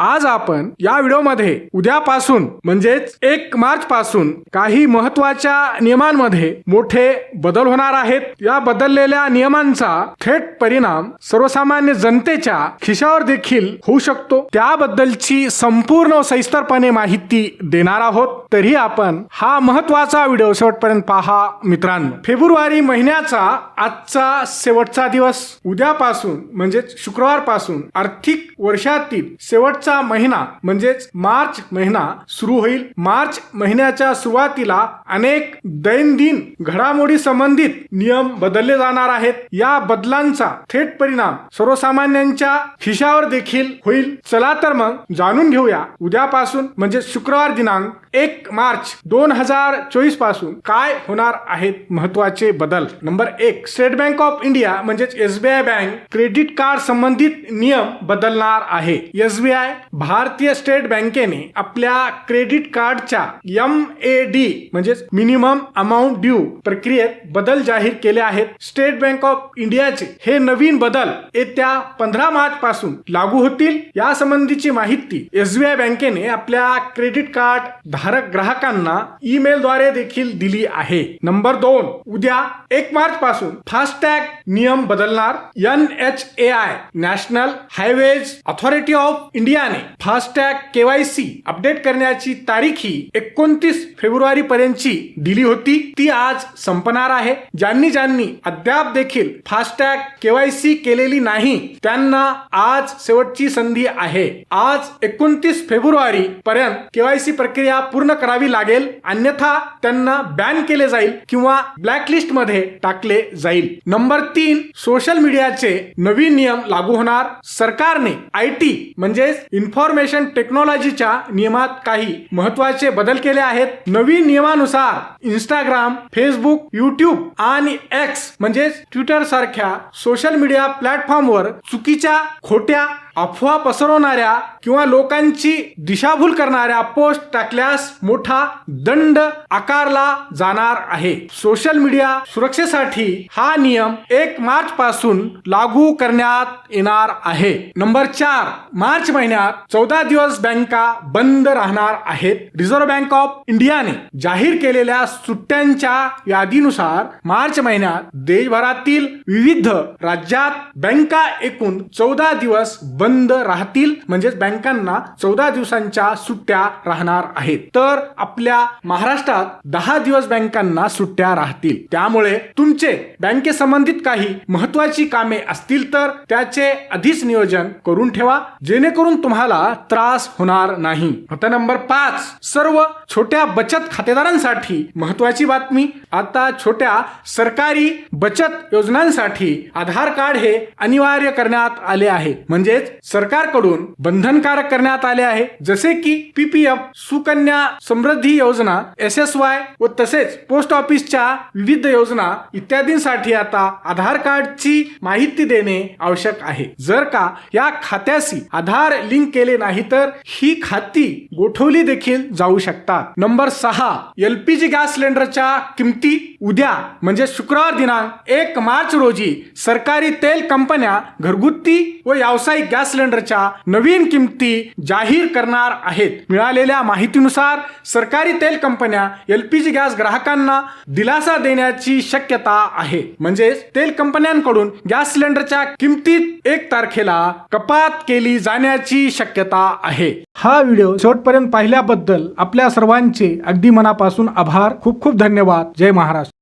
आज आपण या व्हिडिओमध्ये उद्यापासून म्हणजेच एक मार्च पासून काही महत्त्वाच्या नियमांमध्ये मोठे बदल होणार आहेत. या बदललेल्या नियमांचा थेट परिणाम सर्वसामान्य जनतेच्या खिशावर देखील होऊ शकतो. त्याबद्दलची संपूर्ण सविस्तरपणे माहिती देणार आहोत. तरी आपण हा महत्त्वाचा व्हिडिओ शेवटपर्यंत पहा मित्रांनो. फेब्रुवारी महिन्याचा आजचा शेवटचा दिवस. उद्यापासून म्हणजेच शुक्रवारपासून आर्थिक वर्षातील शेवटचा महिना म्हणजेच मार्च महिना सुरू होईल. मार्च महिन्याच्या सुरुवातीला अनेक दैनंदिन घडामोडी संबंधित नियम बदलले जाणार आहेत. या बदलांचा थेट परिणाम सर्वसामान्यांच्या खिशावर देखील होईल. चला तर मग जाणून घेऊया. उद्यापासून म्हणजे शुक्रवार दिनांक एक मार्च दोन हजार चोवीसपासून काय होणार आहेत महत्त्वाचे बदल? नंबर एक स्टेट बँक ऑफ इंडिया म्हणजेच एसबीआय बँक क्रेडिट कार्ड संबंधित नियम बदलणार आहे. एसबीआय भारतीय स्टेट बँकेने आपल्या क्रेडिट कार्डच्या एम ए डी म्हणजेच मिनिमम अमाऊंट ड्यू प्रक्रियेत बदल जाहीर केले आहेत. स्टेट बँक ऑफ इंडियाचे हे नवीन बदल येत्या पंधरा मार्च पासून लागू होतील. या संबंधीची माहिती एसबीआय बँकेने आपल्या क्रेडिट कार्ड धारक ग्राहकांना ईमेल द्वारे देखील दिली आहे. नंबर दोन उद्या एक मार्च पासून फास्टॅग नियम बदलणार N H A I national highways authority of इंडियाने. फास्टॅग केवायसी अपडेट करण्याची तारीख ही एकोणतीस फेब्रुवारी पर्यंतची दिली होती. ती आज संपणार आहे. ज्यांनी ज्यांनी अद्याप देखील फास्टॅग केवायसी केलेली नाही त्यांना आज शेवटची संधी आहे. आज एकोणतीस फेब्रुवारी पर्यंत केवायसी प्रक्रिया पूर्ण करावी लागेल अन्यथा त्यांना बॅन केले जाईल किंवा ब्लॅकलिस्टमध्ये टाकले जाईल. नंबर तीन सोशल मीडियाचे नवीन नियम लागू होणार. सरकारने आय टी म्हणजेच इन्फॉर्मेशन टेक्नॉलॉजीच्या नियमात काही महत्त्वाचे बदल केले आहेत. नवीन नियमानुसार इंस्टाग्राम फेसबुक युट्यूब आणि एक्स म्हणजेच ट्विटर सारख्या सोशल मीडिया प्लॅटफॉर्मवर चुकीच्या खोट्या अफवा पसरवणाऱ्या किंवा लोकांची दिशाभूल करणाऱ्या पोस्ट टाकल्यास मोठा दंड आकारला जाणार आहे. सोशल मीडिया सुरक्षेसाठी हा नियम एक मार्च पासून लागू करण्यात येणार आहे. नंबर चार मार्च महिन्यात चौदा दिवस बँका बंद राहणार आहेत. रिझर्व्ह बँक ऑफ इंडियाने जाहीर केलेल्या सुट्ट्यांच्या यादीनुसार मार्च महिन्यात देशभरातील विविध राज्यात बँका एकूण चौदा दिवस बंद बंद राहतील. म्हणजेच बँकांना चौदा दिवसांच्या सुट्ट्या राहणार आहेत. तर आपल्या महाराष्ट्रात दहा दिवस बँकांना सुट्ट्या राहतील. त्यामुळे तुमचे बँके संबंधित काही महत्वाची कामे असतील तर त्याचे आधीच नियोजन करून ठेवा. जेणेकरून तुम्हाला त्रास होणार नाही. आता नंबर पाच. सर्व छोट्या बचत खातेदारांसाठी महत्वाची बातमी. आता छोट्या सरकारी बचत योजनांसाठी आधार कार्ड हे अनिवार्य करण्यात आले आहे. म्हणजेच सरकारकडून बंधनकारक करण्यात आले आहे. जसे की पीपीएफ सुकन्या समृद्धी योजना एस एस वाय व तसेच पोस्ट ऑफिसच्या विविध योजना इत्यादींसाठी आता आधार कार्डची माहिती देणे आवश्यक आहे. जर का या खात्याशी आधार लिंक केले नाही तर ही खाती गोठवली देखील जाऊ शकतात. नंबर सहा एलपीजी गॅस सिलेंडरच्या किमती उद्या म्हणजे शुक्रवार दिनांक एक मार्च रोजी सरकारी तेल कंपन्या घरगुती व व्यावसायिक गॅस सिलेंडरच्या नवीन किमती जाहीर करणार आहेत. मिळालेल्या माहितीनुसार सरकारी तेल कंपन्या एलपीजी गॅस ग्राहकांना दिलासा देण्याची शक्यता आहे. म्हणजेच तेल कंपन्यांकडून गॅस सिलेंडरच्या किमतीत एक तारखेला कपात केली जाण्याची शक्यता आहे. हा व्हिडिओ शेवटपर्यंत पाहिल्याबद्दल आपल्या सर्वांचे अगदी मनापासून आभार. खूप खूप धन्यवाद. जय महाराष्ट्र.